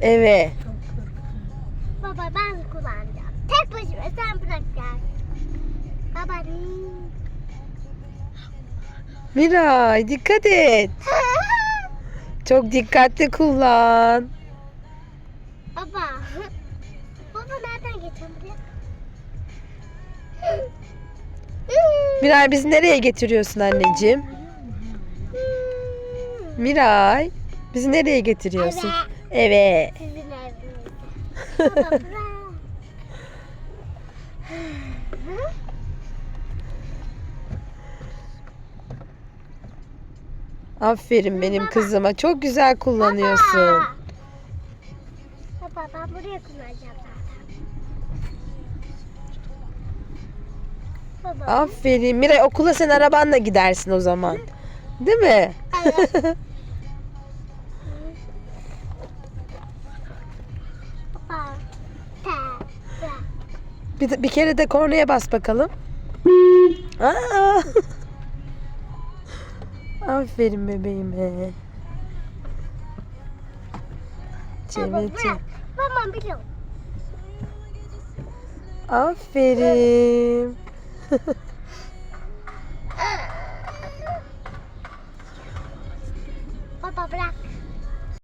eve. Baba ben kullanacağım. Tek başıma sen bırak gel. Baba. Miray dikkat et. Çok dikkatli kullan. Baba. Baba nereden geçeceğim buraya? Miray bizi nereye getiriyorsun anneciğim? Miray bizi nereye getiriyorsun? Eve. Sizin eviniz. Baba bırak. Aferin benim kızıma. Çok güzel kullanıyorsun. Baba. Baba ben buraya kullanacağım zaten. Baba. Aferin. Miray okula sen arabanla gidersin o zaman. Değil mi? Evet. Bir, bir kere de kornaya bas bakalım. Aa! Aferin bebeğime. Çevici. Tamam biliyorum. Aferin. Baba bırak.